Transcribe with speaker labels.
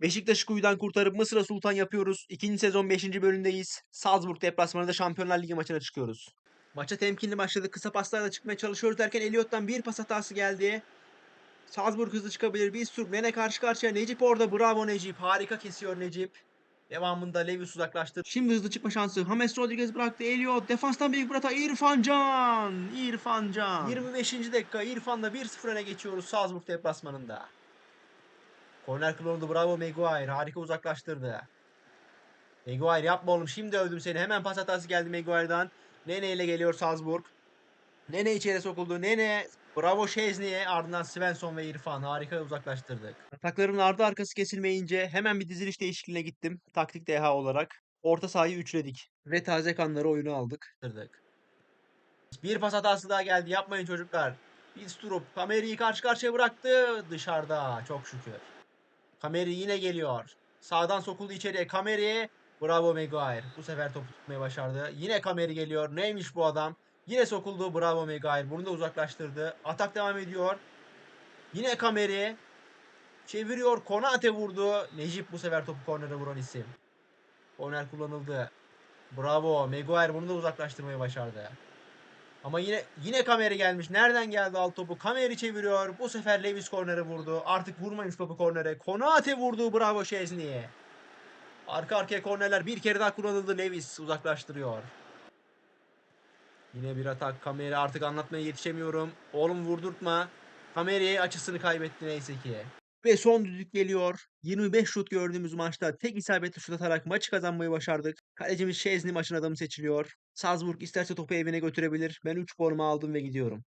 Speaker 1: Beşiktaş'ı kuyudan kurtarıp Mısır'a sultan yapıyoruz. İkinci sezon 5. bölümdeyiz. Salzburg deplasmanında Şampiyonlar Ligi maçına çıkıyoruz. Maça temkinli başladık. Kısa paslarla çıkmaya çalışıyoruz derken Elliot'tan bir pas hatası geldi. Salzburg hızlı çıkabilir. Bir sürü Nene karşı karşıya. Necip orada. Bravo Necip. Harika kesiyor Necip. Devamında Levis uzaklaştı. Şimdi hızlı çıkma şansı. James Rodriguez bıraktı. Elliot. Defanstan büyük bir hata. İrfan Can. İrfan Can. 25. dakika. İrfan'la 1-0 öne geçiyoruz Salzburg deplasmanında. Korner kullanıldı. Bravo Maguire. Harika uzaklaştırdı. Maguire yapma oğlum. Şimdi övdüm seni. Hemen pas hatası geldi Maguire'dan. Nene ile geliyor Salzburg. Nene içeri sokuldu. Nene bravo Şezni'ye ardından Svensson ve İrfan harika uzaklaştırdık. Atakların ardı arkası kesilmeyince hemen bir diziliş değişikliğine gittim. Taktik deha olarak. Orta sahayı üçledik. Ve taze kanları oyunu aldık. Bir pas hatası daha geldi. Yapmayın çocuklar. Bistrup Kameri'yi karşı karşıya bıraktı. Dışarıda çok şükür. Kameri yine geliyor. Sağdan sokuldu içeriye. Kameri. Bravo Maguire. Bu sefer topu tutmayı başardı. Yine Kameri geliyor. Neymiş bu adam? Yine sokuldu. Bravo Maguire. Bunu da uzaklaştırdı. Atak devam ediyor. Yine Kameri. Çeviriyor. Konate vurdu. Necip bu sefer topu kornere vuran isim. Korner kullanıldı. Bravo. Maguire bunu da uzaklaştırmayı başardı. Ama yine yine Kameri gelmiş. Nereden geldi alt topu? Kameri çeviriyor. Bu sefer Levis kornere vurdu. Artık vurmayın şu topu kornere. Konate vurdu. Bravo Şezni'ye. Arka arkaya kornerler bir kere daha kullanıldı. Levis uzaklaştırıyor. Yine bir atak. Kameri artık anlatmaya yetişemiyorum. Oğlum vurdurtma. Kameri açısını kaybetti neyse ki. Ve son düdük geliyor. 25 şut gördüğümüz maçta tek isabetli şut atarak maçı kazanmayı başardık. Kalecimiz Şezni maçın adamı seçiliyor. Salzburg isterse topu evine götürebilir. Ben 3 puanımı aldım ve gidiyorum.